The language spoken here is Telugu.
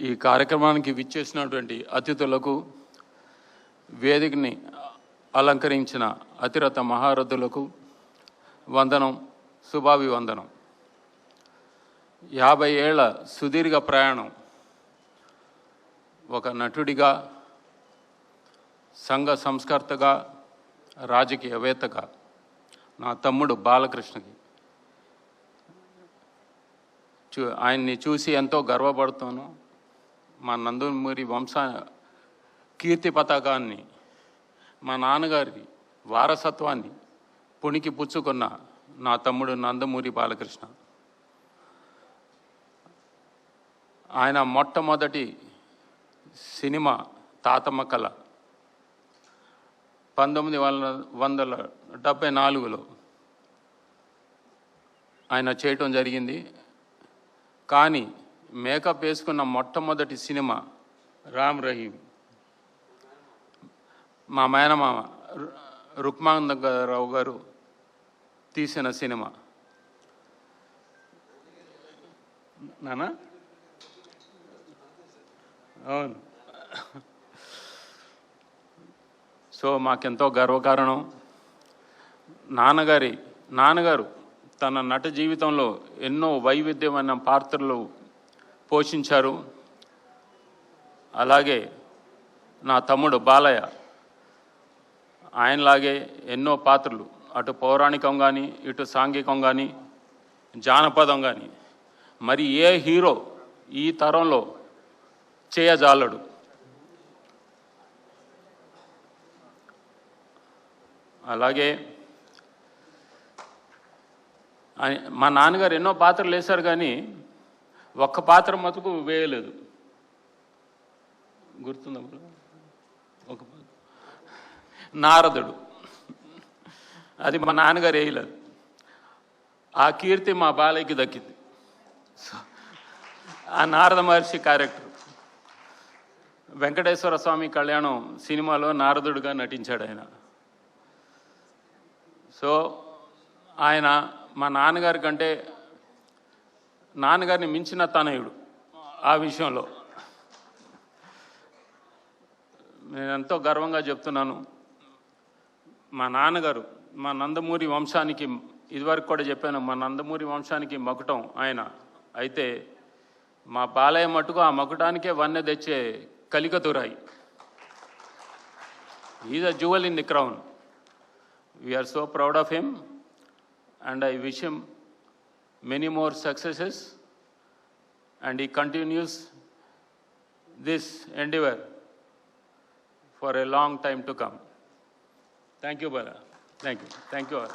ఈ కార్యక్రమానికి విచ్చేసినటువంటి అతిథులకు వేదికని అలంకరించిన అతిరథ మహారథులకు వందనం శుభాభివందనం. యాభై ఏళ్ళ సుదీర్ఘ ప్రయాణం ఒక నటుడిగా సంఘ సంస్కర్తగా రాజకీయవేత్తగా నా తమ్ముడు బాలకృష్ణకి చూ ఆయన్ని చూసి ఎంతో గర్వపడుతాను. మా నందమూరి వంశ కీర్తి పతాకాన్ని మా నాన్నగారి వారసత్వాన్ని పుణికి పుచ్చుకున్న నా తమ్ముడు నందమూరి బాలకృష్ణ. ఆయన మొట్టమొదటి సినిమా తాతమ్మ కళ పంతొమ్మిది వందల వందల డెబ్బై నాలుగులో ఆయన చేయటం జరిగింది. కానీ మేకప్ వేసుకున్న మొట్టమొదటి సినిమా రామ్ రహీం. మా మేనమామ రు- రుక్మానందరావు గారు తీసిన సినిమా. నానా? అవును. సో మాకెంతో గర్వకారణం. నాన్నగారి నాన్నగారు తన నట జీవితంలో ఎన్నో వైవిధ్యమైన పాత్రలు పోషించారు. అలాగే నా తమ్ముడు బాలయ్య ఆయనలాగే ఎన్నో పాత్రలు అటు పౌరాణికం కానీ ఇటు సాంఘికం కానీ జానపదం కానీ మరి ఏ హీరో ఈ తరంలో చేయజాలడు? అలాగే మా నాన్నగారు ఎన్నో పాత్రలు వేశారు కానీ ఒక్క పాత్ర మటుకు వేయలేదు. గుర్తుందా ఒక పాత్ర. నారదుడు. అది మా నాన్నగారు వేయలేదు. ఆ కీర్తి మా బాలయ్యకి దక్కింది. సో, ఆ నారద మహర్షి క్యారెక్టర్. వెంకటేశ్వర స్వామి కళ్యాణం సినిమాలో నారదుడుగా నటించాడు ఆయన. సో ఆయన మా నాన్నగారి కంటే నాన్నగారిని మించిన తనయుడు ఆ విషయంలో. నేను ఎంతో గర్వంగా చెప్తున్నాను. మా నాన్నగారు మా నందమూరి వంశానికి ఇదివరకు కూడా చెప్పాను మా నందమూరి వంశానికి మకుటం ఆయన. అయితే మా బాలయ్య మటుకు ఆ మకుటానికే వన్నె తెచ్చే కలికతురాయి. Is a jewel in the crown we are so proud of him and I wish him many more successes and he continues this endeavor for a long time to come. Thank you, Bala. Thank you. Thank you all.